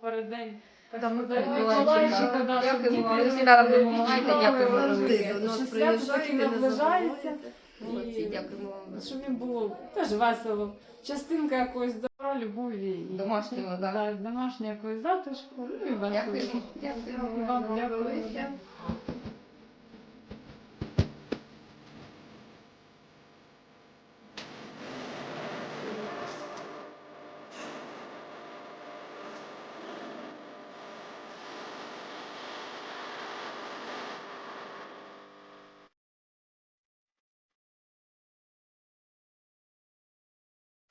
Передень. Наближається, щоб їм було теж весело. Частинка якоїсь добра, любові. і- Домашнього, да. Да, домашнього якогось затишку. Ну, і вам Дякую. Дякую. Вам дякую. велике.